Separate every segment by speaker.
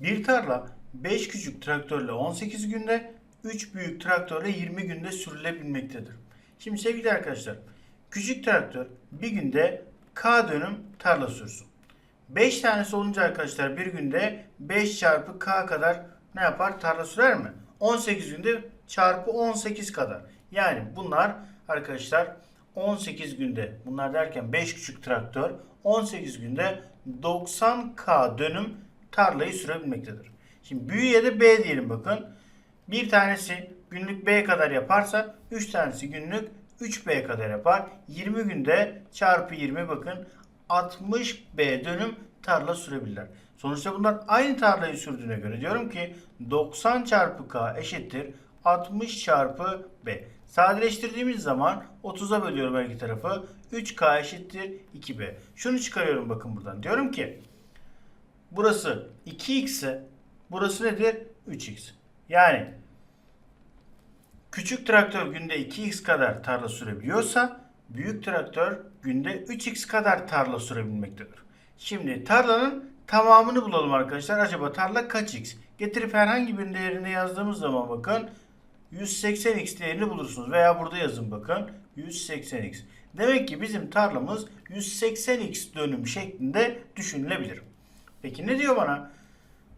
Speaker 1: Bir tarla 5 küçük traktörle 18 günde, 3 büyük traktörle 20 günde sürülebilmektedir. Şimdi sevgili arkadaşlar, küçük traktör bir günde K dönüm tarla sürsün. 5 tanesi olunca arkadaşlar bir günde 5 çarpı K kadar ne yapar? Tarla sürer mi? 18 günde çarpı 18 kadar. Yani bunlar arkadaşlar 18 günde bunlar derken 5 küçük traktör 18 günde 90K dönüm tarlayı sürebilmektedir. Şimdi büyüye de B diyelim bakın. Bir tanesi günlük B kadar yaparsa 3 tanesi günlük 3B kadar yapar. 20 günde çarpı 20 bakın 60B dönüm tarla sürebilirler. Sonuçta bunlar aynı tarlayı sürdüğüne göre diyorum ki 90 çarpı K eşittir 60 çarpı B. Sadeleştirdiğimiz zaman 30'a bölüyorum her iki tarafı. 3K eşittir 2B. Şunu çıkarıyorum bakın buradan. Diyorum ki burası 2x ise burası nedir? 3x. Yani küçük traktör günde 2x kadar tarla sürebiliyorsa büyük traktör günde 3x kadar tarla sürebilmektedir. Şimdi tarlanın tamamını bulalım arkadaşlar. Acaba tarla kaç x? Getirip herhangi bir değerini yazdığımız zaman bakın 180x değerini bulursunuz. Veya burada yazın bakın 180x. Demek ki bizim tarlamız 180x dönüm şeklinde düşünülebilir. Peki ne diyor bana?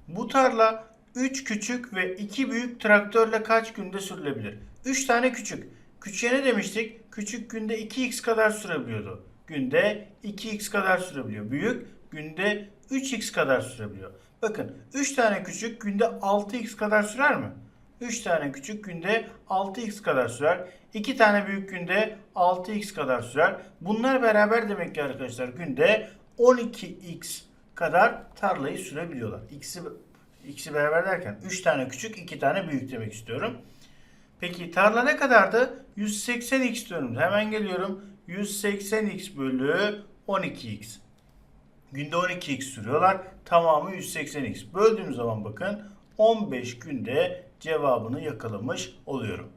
Speaker 1: Bu tarla 3 küçük ve 2 büyük traktörle kaç günde sürülebilir? 3 tane küçük. Küçüğe ne demiştik? Küçük günde 2x kadar sürebiliyordu. Günde 2x kadar sürebiliyor. Büyük günde 3x kadar sürebiliyor. Bakın 3 tane küçük günde 6x kadar sürer mi? 3 tane küçük günde 6x kadar sürer. 2 tane büyük günde 6x kadar sürer. Bunlar beraber demek ki arkadaşlar günde 12x kadar tarlayı sürebiliyorlar. X'i ikisi beraber derken 3 tane küçük 2 tane büyük demek istiyorum. Peki tarla ne kadardı? 180x dönüm. Hemen geliyorum. 180x bölü 12x. Günde 12x sürüyorlar. Tamamı 180x. Böldüğüm zaman bakın 15 günde cevabını yakalamış oluyorum.